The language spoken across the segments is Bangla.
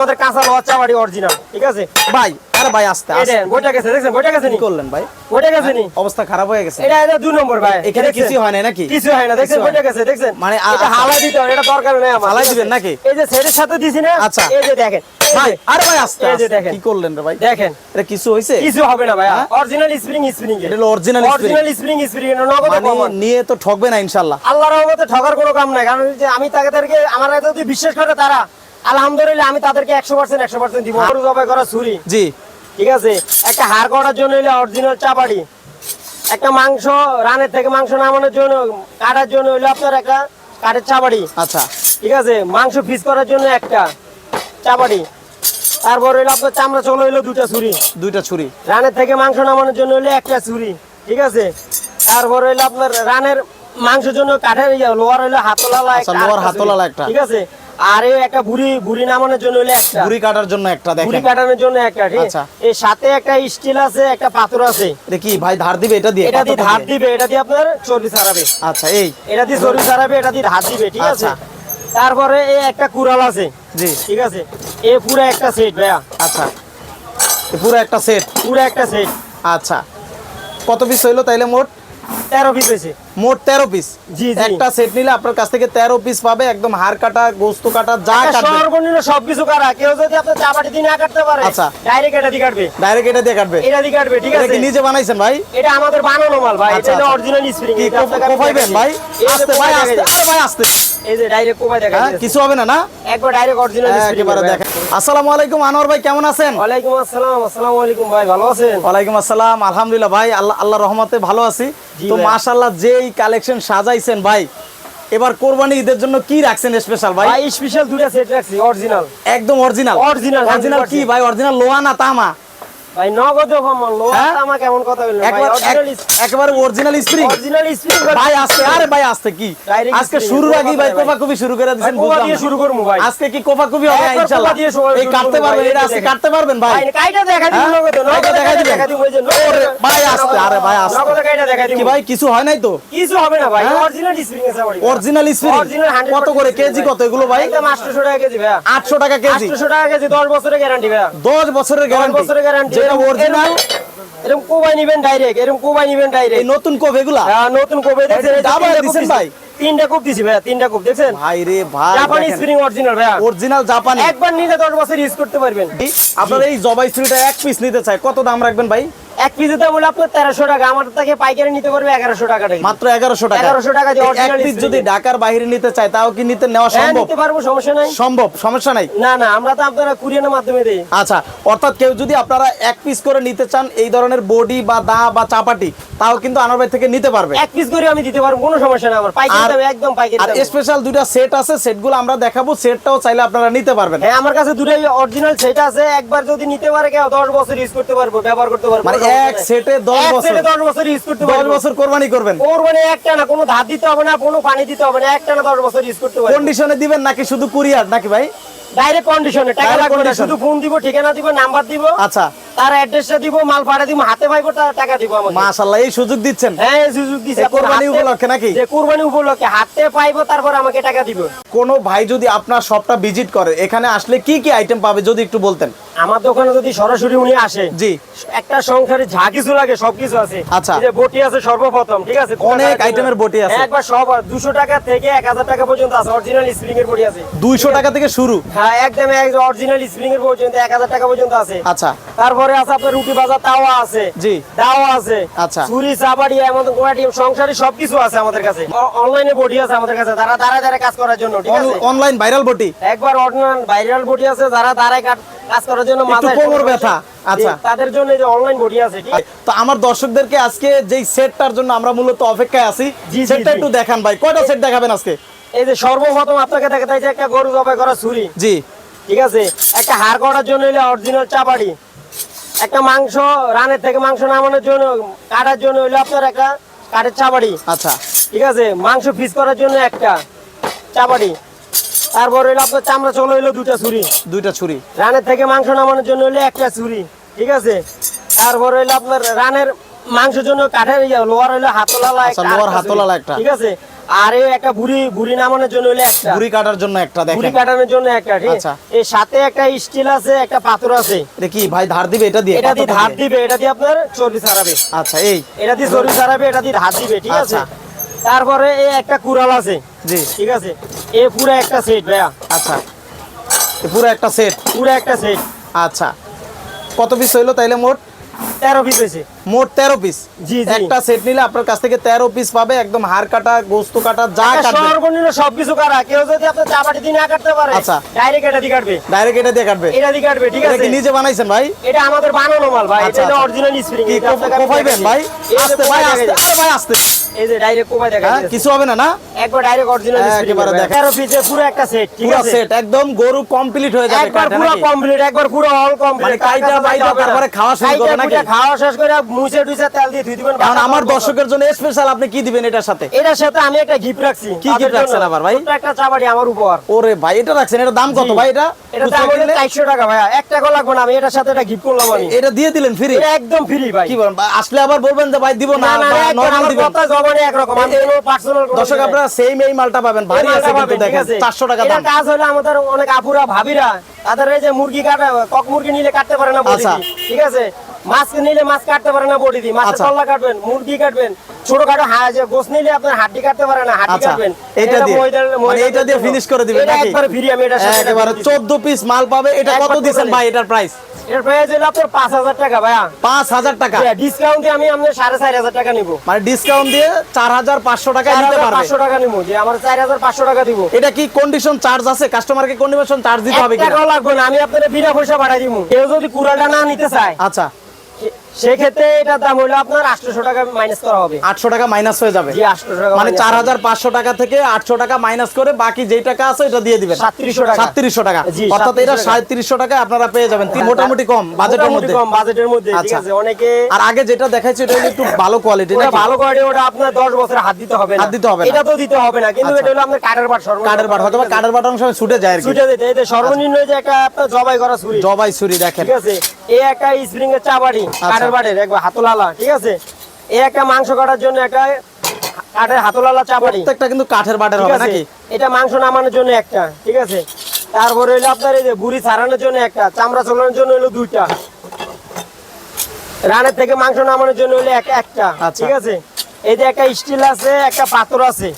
আমাদের কাঁচা চাবাড়ি অরিজিনাল ঠিক আছে ভাই আরে ভাই আস্তে দেখেন গেছে দেখছেন বইটা গেছে নি করলেন ভাই বইটা গেছে নি অবস্থা খারাপ হয়ে গেছে এটা এটা দুই নম্বর ভাই এখানে? কিছুই হয় নাই নাকি? কিছু হয় না দেখছেন কিছু বইটা গেছে দেখছেন মানে এটা। হালাই দিতে এটা দরকার নেই আমার হালাই দিবেন নাকি? এই যে সেটের সাথে দিছি না আচ্ছা। এই যে দেখেন ভাই আরে ভাই আস্তে এই যে আস্তে। দেখেন। কি করলেন রে ভাই দেখেন এটা কিছু হইছে কিছু হবে না ভাই? অরিজিনাল স্প্রিং স্প্রিং এটা হলো original spring। Original spring spring এটা নগদ মানে নিয়ে তো ঠকবে না ইনশাআল্লাহ আল্লাহর রহমতে ঠকার কোনো কাম নাই কারণ যে আমি তাদেরকে আমার এত বিশ্বাস করে তারা আলহামদুলিল্লাহ আমি তাদেরকে একশো পার্সেন্ট একশো পার্সেন্ট দিব। গরু জবাই করা ছুরি। জি। ঠিক আছে? একটা হাড় করার জন্য হইলে অরিজিনাল চাপাড়ি একটা মাংস রানের থেকে মাংস নামানোর জন্য কাটার জন্য হইলে আপনার একটা কাঠের চাপাড়ি আচ্ছা। ঠিক আছে? মাংস পিস করার জন্য একটা চাপাড়ি তারপর হইল আপনার চামড়া চলে হইল দুটা ছুরি। দুইটা ছুরি। রানের থেকে মাংস নামানোর জন্য হইল একটা ছুরি। ঠিক আছে? তারপর হইল আপনার রানের মাংসের জন্য কাঠের লোহার হইল হাতলালা আচ্ছা, আরেকটা ছুরি। একটা। ঠিক আছে? আর এই একটা বুড়ি বুড়ি নামানোর জন্য হইল একটা। বুড়ি কাটার জন্য একটা দেখেন। কাটানোর জন্য একটা ঠিক? আচ্ছা। এই সাথে একটা স্টিল আছে একটা পাথর আছে। এটা কি ভাই ধার দিবে? এটা দিয়ে এটা দিয়ে ধার দিবে এটা দিয়ে আপনার চর্বি ছাড়াবে। আচ্ছা এই। এটা দিয়ে চর্বি ছাড়াবে এটা দিয়ে ধার দিবে ঠিক আছে? আচ্ছা। তারপরে এই একটা কুড়াল আছে। জি। ঠিক আছে? এ পুরো একটা সেট ভাইয়া। আচ্ছা। পুরো একটা সেট পুরো একটা সেট আচ্ছা। কত পিস হইল তাইলে মোট? তেরো পিস হয়েছে। মোট তেরো পিস জি। একটা সেট নিলে আপনার কাছ থেকে তেরো পিস পাবে একদম হাড় কাটা গোস্ত কাটা যা কাটবে। সর্বনিম্ন সবকিছু কারা? কেউ যদি আপনার চাপাটি দিয়ে না কাটতে পারে আচ্ছা। ডাইরেক্ট এটা দিয়ে কাটবে। ডাইরেক্ট এটা দিয়ে কাটবে। এটা দিয়ে কাটবে ঠিক আছে? কি নিজে বানাইছেন ভাই? এটা আমাদের বানানো মাল ভাই আচ্ছা, এটা আচ্ছা। অরিজিনাল স্প্রিং কি কোপাইবেন ভাই? আস্তে ভাই আস্তে। আরে ভাই আস্তে। এই যে ডাইরেক্ট কোপাই দেখা হ্যাঁ কিছু হবে না না? একবার ডাইরেক্ট অরিজিনাল একেবারে দেখেন। আসসালামু আলাইকুম আনোয়ার ভাই কেমন আছেন? ওয়ালাইকুম আসসালাম আসসালামু আলাইকুম ভাই ভালো আছেন? ওয়ালাইকুম আসসালাম আলহামদুলিল্লাহ ভাই আল্লাহ আল্লাহ রহমতে ভালো আছি। তো। মাশাআল্লাহ যেই কালেকশন সাজাইছেন ভাই এবার কোরবানি ঈদের জন্য কি রাখছেন স্পেশাল ভাই? ভাই স্পেশাল দুটা সেট রাখছি অরিজিনাল একদম অরিজিনাল Original, অরিজিনাল কি ভাই? অরিজিনাল লোহা না তামা? ভাই নগদ হ্যাঁ? কেমন কথা বললেন একবার অরিজিনাল স্প্রিং অরিজিনাল স্প্রিং ভাই আজকে আরে ভাই আজকে কি? আজকে শুরুর ভাই ভাই। শুরু করে দিয়েছেন কোপা দিয়ে শুরু করব ভাই। আজকে কি কোপাকুপি হবে? ইনশাআল্লাহ এই কাটতে পারবেন এটা আজকে কাটতে পারবেন ভাই। ভাই কাইটা দেখা দিন হ্যাঁ? নগদ নগদ দেখা দিবেন? ওরে, ভাই আসতে আরে ভাই আসতে। নগদ কাইটা দেখা কি ভাই কিছু হয় নাই তো? কিছু হবে না ভাই? অরিজিনাল স্প্রিং আছে ভাই অরিজিনাল স্প্রিং কত করে? কেজি কত এগুলো ভাই? একদম 800 টাকা কেজি ভাই। আটশো টাকা কেজি। 800 টাকা কেজি 10 বছরের গ্যারান্টি ভাই। দশ বছরের 10 বছরের গ্যারান্টি যেটা অরিজিনাল এরকম কোবাই নিবেন ডাইরেক্ট এরকম কোবাই নিবেন ডাইরেক্ট নতুন এগুলা? হ্যাঁ নতুন দেখছেন তিনটা দিছেন কোপ ভাই? তিনটা কোপ দিছি ভাই তিনটা কোপ দেখছেন? ভাই রে ভাই জাপানি স্প্রিং অরিজিনাল ভাই অরিজিনাল জাপানি একবার নিলে 10 বছর ইউজ করতে পারবেন। আপনার এই জবাই ছুরিটা এক পিস নিতে চাই কত দাম রাখবেন ভাই? এক পিসের দাম হলো আপনার 1300 টাকা আমার থেকে পাইকারি নিতে পারবে 1100 টাকা মাত্র এগারোশো টাকা। 1100 টাকা এক পিস যদি ঢাকার বাইরে নিতে চায় তাও কি নিতে নেওয়া হ্যাঁ সম্ভব? নিতে পারব সমস্যা নাই। সম্ভব সমস্যা নাই? না না আমরা তো আপনারা কুরিয়ানের মাধ্যমে দেই। আচ্ছা অর্থাৎ কেউ যদি আপনারা এক পিস করে নিতে চান এই ধরনের বডি বা দা বা চাপাটি তাও কিন্তু আনার ভাই থেকে নিতে পারবে। এক পিস করে আমি দিতে পারব কোনো সমস্যা না আমার। পাইকারি দামে একদম পাইকারি আর স্পেশাল দুইটা সেট আছে সেটগুলো আমরা দেখাবো সেটটাও চাইলে আপনারা নিতে পারবেন। হ্যাঁ আমার কাছে দুটাই অরিজিনাল সেট আছে একবার যদি নিতে পারে কেউ 10 বছর ইউজ করতে পারব ব্যবহার করতে পারব। মানে এক। সেটে দশ এক বছর। 10 বছর ইউজ করতে দশ পারব। বছর কোরবানি করবেন। কোরবানি একটা না কোনো ধার দিতে হবে না কোনো পানি দিতে হবে না একটা না 10 বছর ইউজ করতে পারব। কন্ডিশনে দিবেন নাকি শুধু কুরিয়ার নাকি ভাই? ডাইরেক্ট কন্ডিশনে টাকা লাগবে না শুধু ফোন দিব ঠিকানা দিব নাম্বার দিব আচ্ছা। তার অ্যাড্রেসটা দিব মাল পাঠা দিব হাতে পাইবো তার টাকা দিব আমাকে। মাশাল্লাহ এই সুযোগ দিচ্ছেন? হ্যাঁ এই সুযোগ আপনার কোরবানি উপলক্ষে নাকি? যে কোরবানি উপলক্ষে হাতে পাইবো তারপর আমাকে টাকা দিব। কোনো ভাই যদি আপনার শপটা ভিজিট করে এখানে আসলে কি কি আইটেম পাবে যদি একটু বলতেন? আমার দোকানে যদি সরাসরি উনি আসে জি। একটা সংসারে যা কিছু লাগে সবকিছু আছে। আচ্ছা। এই যে বটি আছে সর্বপ্রথম ঠিক আছে? অনেক আইটেমের বটি আছে। একবার সব দুশো টাকা থেকে এক হাজার টাকা পর্যন্ত আছে অরিজিনাল স্প্রিং এর বটি আছে। দুইশো টাকা থেকে শুরু? হ্যাঁ একদম অরিজিনাল স্প্রিং এর পর্যন্ত এক হাজার টাকা পর্যন্ত আছে। আচ্ছা। তারপরে আছে আপনার রুটি বাজার তাওয়া আছে। জি। দাওয়া আছে। আচ্ছা। ছুরি চাবাড়ি এমন কোয়াটি সংসারে সবকিছু আছে আমাদের কাছে। অনলাইনে বডি আছে আমাদের কাছে তারা দাঁড়ায় দাঁড়ায় কাজ করার জন্য ঠিক আছে? অনলাইন ভাইরাল বটি? একবার অনলাইন ভাইরাল বডি আছে যারা দাঁড়ায় কাট- কাজ করার জন্য মাথায় কোমর ব্যথা, আচ্ছা। তাদের জন্য যে অনলাইন বডি আছে ঠিক তো আমার দর্শকদেরকে আজকে যেই সেটটার জন্য আমরা মূলত অপেক্ষায় আছি সেটটা একটু দেখান ভাই। কয়টা সেট দেখাবেন আজকে? এই যে সর্বপ্রথম আপনাকে দেখাতে একটা গরু জবাই করা ছুরি। জি। ঠিক আছে? একটা হাড় করার জন্য হইলে অরিজিনাল চাপাড়ি একটা মাংস রানের থেকে মাংস নামানোর জন্য কাটার জন্য হইলে আপনার একটা কাঠের চাপাড়ি আচ্ছা। ঠিক আছে? মাংস পিস করার জন্য একটা চাপাড়ি তারপর হইল আপনার চামড়া চলে হইল দুটা ছুরি। দুইটা ছুরি। রানের থেকে মাংস নামানোর জন্য হইল একটা ছুরি ঠিক আছে? তারপর হইল আপনার রানের মাংসের জন্য কাঠের লোহার হইল হাতলালা আচ্ছা, লোহার হাতলওয়ালা একটা। ঠিক আছে? আর এই একটা বুড়ি বুড়ি নামানোর জন্য হইলে একটা। বুড়ি কাটার জন্য একটা বুড়ি দেখেন কাটানোর জন্য একটা ঠিক আচ্ছা। এর সাথে একটা স্টিল আছে একটা পাথর আছে। এটা কি ভাই ধার দিবে? এটা দিয়ে এটা দিয়ে ধার দিবে এটা দিয়ে আপনার চর্বি ছাড়াবে। আচ্ছা এই। এটা দিয়ে চর্বি ছাড়াবে এটা দিয়ে ধার দিবে ঠিক আছে? আচ্ছা। তারপরে এই একটা কুড়াল আছে জি। ঠিক আছে? এ পুরো একটা সেট ভাইয়া। আচ্ছা। পুরো একটা সেট পুরো একটা সেট আচ্ছা। কত পিস হইল তাইলে মোট? তেরো পিস হয়েছে। মোট তেরো পিস জি। একটা সেট নিলে আপনার কাছ থেকে তেরো পিস পাবে একদম হাড় কাটা গোস্ত কাটা যা সর্বনিম্ন সবকিছু কাটা কেউ যদি আপনার চাপাটি দিয়ে না কাটতে পারে আচ্ছা। ডাইরেক্ট এটা দিয়ে কাটবে। ডাইরেক্ট এটা দিয়ে কাটবে। এটা দিয়ে কাটবে ঠিক আছে? নিজে বানাইছেন ভাই? এটা আমাদের বানানো মাল ভাই। আচ্ছা, এটা আচ্ছা। অরিজিনাল স্প্রিং কি কোপাইবেন ভাই আস্তে ভাই আস্তে। আরে ভাই আস্তে। এই যে ডাইরেক্ট কোপাই দেখা হ্যাঁ কিছু হবে না না? একবার ডাইরেক্ট অরিজিনাল একেবারে দেখেন। 13 পিসে পুরো একটা সেট ঠিক আছে? সেট একদম গরু কমপ্লিট হয়ে যাবে একবার পুরো কমপ্লিট একবার পুরো অল কমপ্লিট মানে কাইটা বাইটা তারপরে খাওয়া শুরু করবে নাকি? খাওয়া শেষ করে মুছে টুছে তেল দিয়ে ধুই দিবেন কারণ আমার। দর্শকের জন্য স্পেশাল আপনি কি দিবেন এটার সাথে? এটার সাথে আমি একটা গিফট রাখছি। কি gift রাখছেন। আবার ভাই? একটা চাবাড়ি আমার উপহার। ওরে ভাই এটা রাখছেন এটা দাম কত ভাই এটা? এটা খুচরা দাম হলো 400 টাকা ভাইয়া। এক টাকা লাগবে না আমি এটার সাথে এটা গিফট করলাম আমি। এটা দিয়ে দিলেন ফ্রি একদম ফ্রি ভাই। কি বলেন আসলে আবার বলবেন যে ভাই দিব না না না একবার আমার কথা জবানে একরকম। আমি কোনো পার্সোনাল দর্শক আপনারা সেম এই মালটা পাবেন। ভারী আছে কিন্তু দেখেন 400 টাকা দাম। কাজ হলো আমাদের অনেক আপুরা ভাবিরা তাদের এই যে মুরগি কাটা কক মুরগি নিলে কাটতে পারে না আচ্ছা। ঠিক আছে? মাছ নিলে মাছ কাটতে পারে না বডি দিয়ে। মাছের কল্লা কাটবেন মুরগি কাটবেন। ছোটখাটো গোস নিলে আপনার হাড্ডি কাটতে পারে না হাড্ডি আচ্ছা, কাটবেন। এটা দিয়ে, মানে ময়দার দিয়ে জন্য। finish করে দিবেন এটা? একবারে ফ্রি আমি এটা একেবারে 14 পিস মাল পাবে এটা কত দিবেন ভাই এটার প্রাইস এটার প্রাইস হলো আপনার টাকা ভাইয়া। 5000 টাকা? ডিসকাউন্ট দিয়ে আমি টাকা নিবো। মানে ডিসকাউন্ট দিয়ে 4500 টাকায় নিতে পারবে? পাঁচশো টাকা নিবো যে আমার চার হাজার পাঁচশো টাকা দিব। এটা কি কন্ডিশন চার্জ আছে? কাস্টমারকে কন্ডিশন চার্জ দিতে হবে লাগবে না আমি বিনা পয়সা পাঠাই দিব। কেউ যদি কুড়াটা না নিতে চায় আচ্ছা। সেক্ষেত্রে এটার দাম হলো আপনার আটশো টাকা মাইনাস করা হবে। 800 টাকা মাইনাস হয়ে যাবে। জি আটশো টাকা মানে চার হাজার পাঁচশো টাকা থেকে আটশো টাকা মাইনাস করে বাকি যেই টাকা আছে এটা দিয়ে দিবেন। সাতত্রিশশো টাকা। সাতত্রিশশো টাকা। অর্থাৎ এটা সাঁত্রিশশো টাকা আপনারা পেয়ে যাবেন। মোটামুটি কম বাজেটের মধ্যে। কম বাজেটের মধ্যে আচ্ছা। অনেকে আর আগে যেটা দেখাচ্ছি এটা একটু ভালো কোয়ালিটি নাকি? ভালো কোয়ালিটি ওটা আপনার দশ বছর হাত দিতে হবে না। হাত দিতে হবে এটা তো দিতে হবে না কিন্তু আচ্ছা। এটা হলো আপনার কাঠের বাট সর্বনিম্ন। কাঠের বাট হয়তো কাঠের বাট অংশ ছুটে যায় ছুটে সর্বনিম্ন যে একটা আপনার জবাই করা ছুরি। জবাই ছুরি দেখেন। ঠিক আছে। এই একটা স্প্রিং এর চাবাড়ি আচ্ছা। কাঠের বাড়ির একবার হাতলালা ঠিক আছে? এই একটা মাংস কাটার জন্য একটা কাঠের হাতলালা চাবাড়ি প্রত্যেকটা কিন্তু কাঠের বাটের হবে নাকি? এটা মাংস নামানোর জন্য একটা ঠিক আছে? তারপরে হইল আপনার এই যে বুড়ি ছাড়ানোর জন্য একটা চামড়া চলানোর জন্য হলো দুইটা। রানের থেকে মাংস নামানোর জন্য হলো এক- একটা আচ্ছা। ঠিক আছে? এই যে একটা স্টিল আছে একটা পাথর আছে।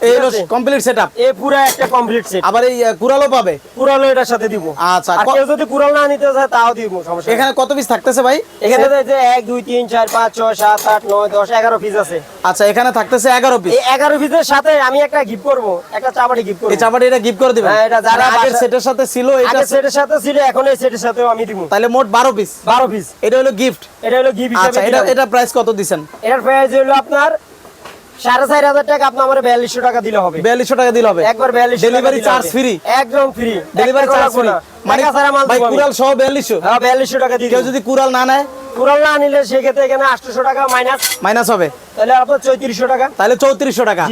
এই ঠিক হলো আছে। কমপ্লিট সেটআপ এই পুরো একটা কমপ্লিট সেট আবার এই আহ, পাবে? কুড়াল এটার সাথে দিব। আচ্ছা, আর কেউ যদি কুড়াল না নিতে চায় তাও দিব সমস্যা এখানে কত পিস থাকতেছে ভাই? এখানে যে এক দুই তিন চার পাঁচ ছয় সাত আট নয় দশ এগারো পিস আছে। আচ্ছা এখানে থাকতেছে এগারো পিস এই এগারো পিসের সাথে আমি একটা গিফট করব একটা চাপাটি গিফট করব। এই চাপাটি এটা গিফট করে দিবেন? হ্যাঁ, এটা যারা আগের সেটের সাথে ছিল এটা সেটের সাথে ছিল এখন এই সেটের সাথেও আমি দিব। তাহলে মোট বারো পিস বারো পিস এটা হলো গিফট এটা হলো গিফট আচ্ছা এটা এটা প্রাইস কত দিছেন? এটার প্রাইস হলো আপনার সাড়ে চার হাজার টাকা আপনি আমার বিয়াল্লিশশো টাকা দিলে হবে। বিয়াল্লিশশো টাকা দিলে হবে। একবার বিয়াল্লিশ ডেলিভারি চার্জ ফ্রি একদম ফ্রি ডেলিভারি চার্জ ফ্রি মানে ভাই কুড়াল সহ বিয়াল্লিশশো। হ্যাঁ বিয়াল্লিশশো টাকা দিয়ে কেউ যদি কুড়াল না নেয়? কুড়াল না নিলে সেক্ষেত্রে এখানে আটশোশো টাকা মাইনাস মাইনাস হবে। তাহলে আপনার চৌত্রিশশো টাকা। তাহলে চৌত্রিশশো টাকা।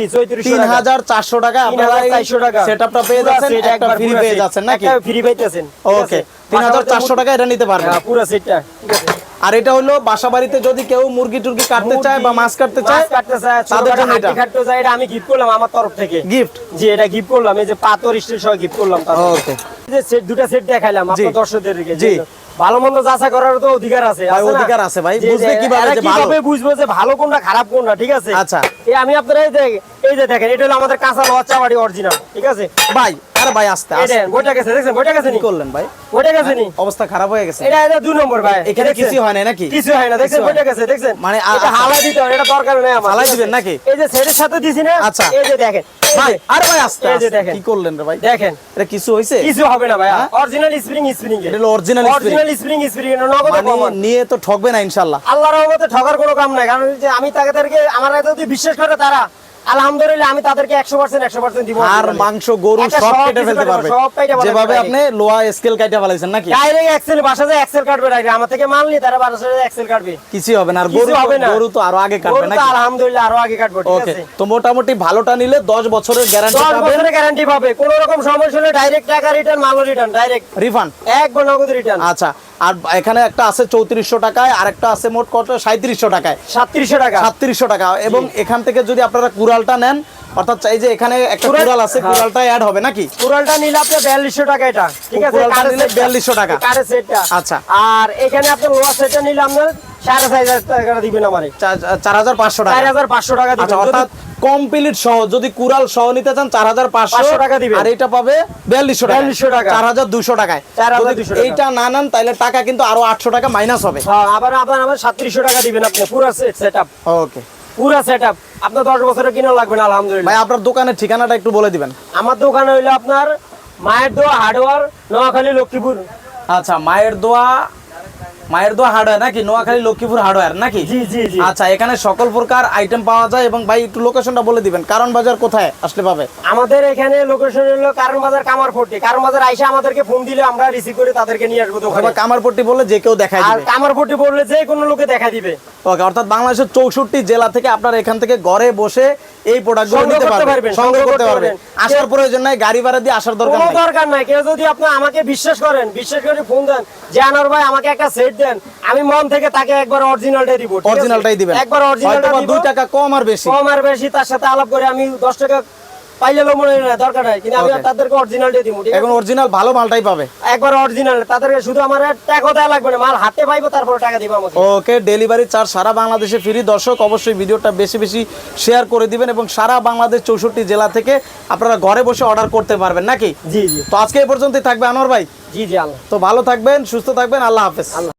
তিন হাজার চারশো টাকা আপনারা চারশো টাকা। সেট আপটা পেয়ে যাচ্ছেন। একটা ফ্রি পেয়ে যাচ্ছেন নাকি? ফ্রি পাইতেছেন। ওকে তিন হাজার চারশো টাকা এটা নিতে পারবেন। হ্যাঁ, পুরো সেটটা আর এটা হলো বাসা বাড়িতে যদি কেউ মুরগি টুরগি কাটতে চায় বা মাছ কাটতে চায় কাটতে চায় তাদের জন্য এটা। কাটতে চায় এটা আমি গিফট করলাম আমার তরফ থেকে গিফট জি এটা গিফট করলাম এই যে পাথর স্টিল সহ গিফট করলাম। ওকে এই যে সেট দুটো সেট দেখাইলাম আপনার দর্শকদেরকে জি। ভালো মন্দ যাচাই করার তো অধিকার আছে ভাই, অধিকার আছে ভাই। বুঝবে কীভাবে যে ভালো? কীভাবে বুঝব যে ভালো কোনটা খারাপ কোনটা ঠিক আছে আচ্ছা। এই আমি আপনার এই যে এই যে দেখেন এটা হলো আমাদের কাঁচা লচ্চা বাড়ি অরিজিনাল ঠিক আছে ভাই আরে ভাই আসতে আসতে। বইটা গেছে দেখছেন বইটা গেছে নি? করলেন ভাই? বইটা গেছে নি? অবস্থা খারাপ হয়ে গেছে। এটা এটা দুই নম্বর ভাই এখানে কিছু হয় না নাকি? কিছু হয় না দেখছেন হয় বইটা গেছে দেখছেন? মানে এটা। হালাই দিতে হবে এটা দরকার নেই আমার হালাই দিবেন নাকি? এই যে সেটের সাথে দিছি না আচ্ছা। এই যে দেখেন ভাই আরে ভাই আসতে এই যে দেখেন। কি করলেন রে ভাই? দেখেন। এটা কিছু হইছে? কিছু হবে না ভাই হ্যাঁ? অরিজিনাল স্প্রিং স্প্রিং এটা হলো original spring। Original spring spring এটা নগদ মানে নিয়ে তো ঠকবে না ইনশাল্লাহ। আল্লাহর রহমতে ঠকার কোনো কাম নাই কারণ যে আমি তাদেরকে আমার এত বিশ্বাস করে তারা আলহামদুলিল্লাহ আমি তাদেরকে একশো পার্সেন্ট একশো পার্সেন্ট দিব। আর মাংস গরু সব কেটে ফেলতে পারবে। যেভাবে আপনি লোয়া স্কেল ফেলাইছেন নাকি? ডাইরেক্ট এক্সেল যায় এক্সেল কাটবে ডাইরেক্ট আমার থেকে মাল নি তারা যায় এক্সেল কাটবে। কিছুই হবে না আর গরু হবে না। গরু তো আরও আগে কাটবে নাকি? আলহামদুলিল্লাহ আরও আগে কাটবো ঠিক আছে। তো মোটামুটি ভালোটা নিলে দশ বছরের গ্যারান্টি দশ পাবেন। বছরের গ্যারান্টি পাবে। কোন রকম সমস্যা হলে ডাইরেক্ট টাকা রিটার্ন মাল রিটার্ন ডাইরেক্ট রিফান্ড নগদ রিটার্ন আচ্ছা আর এখানে একটা আছে চৌত্রিশশো টাকায় আর একটা আছে মোট কত? সাঁত্রিশশো টাকায়। সাতত্রিশশো টাকা। সাতত্রিশশো টাকা। এবং এখান থেকে যদি আপনারা কুড়ালটা নেন। অর্থাৎ এই যে এখানে একটা কুড়াল- আছে হ্যাঁ। কুড়ালটা অ্যাড হবে নাকি? কুড়ালটা নিলে আপনার বিয়াল্লিশশো টাকা এটা। ঠিক আছে? কুড়ালটা নিলে সেটটা। 4200 টাকা। সেটটা আচ্ছা। আর এখানে আপনার লোহার সেটটা নিলে টাকা দিবেন আমারে। টাকা। আচ্ছা দিবেন অর্থাৎ কমপ্লিট সহ যদি কুড়াল সহ নিতে চান চার হাজার পাঁচশো 500 টাকা দিবেন। আর এটা পাবে বিয়াল্লিশশো টাকা। 4200 টাকা। টাকায়। যদি এইটা না নেন তাহলে টাকা কিন্তু আরও আটশো টাকা মাইনাস হবে। হ্যাঁ, আবার আবার আমার সাতত্রিশশো টাকা দিবেন আপনি। পুরো সেট আপ ওকে পুরো সেট আপ আপনার দশ বছরের কিনা লাগবে না আলহামদুলিল্লাহ। ভাই আপনার দোকানের ঠিকানাটা একটু বলে দিবেন। আমার দোকান হইল আপনার মায়ের দোয়া হার্ডওয়ার নোয়াখালী লক্ষ্মীপুর। আচ্ছা মায়ের দোয়া মায়ের দোয়া হার্ডওয়্যার নাকি? নোয়াখালী লক্ষ্মীপুর হার্ডওয়্যার নাকি? জি জি জি। আচ্ছা এখানে সকল প্রকার আইটেম পাওয়া যায় এবং ভাই একটু লোকেশনটা বলে দিবেন। কারণ বাজার কোথায় আসলে পাবে? আমাদের এখানে লোকেশন হলো কারণ বাজার কামার ফোর্টি কারণ বাজার আইসা আমাদেরকে ফোন দিলে আমরা রিসিভ করে তাদেরকে নিয়ে আসব দোকানে। কামারপট্টি বললে যে কেউ আর দিবে। কামার ফোর্টি বললে যে কোনো লোকে দেখা দিবে। ওকে অর্থাৎ বাংলাদেশের চৌষট্টি জেলা থেকে আপনারা এখান থেকে ঘরে বসে এই প্রোডাক্টগুলো নিতে পারবেন। সংগ্রহ করতে পারবেন। আসার প্রয়োজন নাই গাড়ি ভাড়া দিয়ে আসার দরকার নাই। দরকার নাই কেউ যদি আপনি আমাকে বিশ্বাস করেন বিশ্বাস করে ফোন দেন যে আনোয়ার ভাই আমাকে একটা সেট দেন আমি মন থেকে তাকে একবার অরিজিনালটাই দিব? অরিজিনালটাই দিবেন। একবার অরিজিনালটা হয়তোবা দিব। দুই টাকা কম আর বেশি। কম আর বেশি তার সাথে আলাপ করে আমি দশ টাকা পাইলে মনে হয় দরকার নাই কিন্তু আমি তাদেরকে অরিজিনালটাই দিব এখন অরিজিনাল ভালো মালটাই পাবে। একবার অরিজিনাল তাদেরকে শুধু আমার টাকা দেওয়া লাগবে না মাল হাতে পাইবো তারপরে টাকা দিব আমাকে। ওকে ডেলিভারি চার্জ সারা বাংলাদেশে ফ্রি দর্শক অবশ্যই ভিডিওটা বেশি বেশি শেয়ার করে দিবেন এবং সারা বাংলাদেশ চৌষট্টি জেলা থেকে আপনারা ঘরে বসে অর্ডার করতে পারবেন নাকি? জি জি। তো আজকে এই পর্যন্তই থাকবে আনোয়ার ভাই। জি জি আল্লাহ। তো ভালো থাকবেন সুস্থ থাকবেন আল্লাহ হাফেজ। আল্লাহ।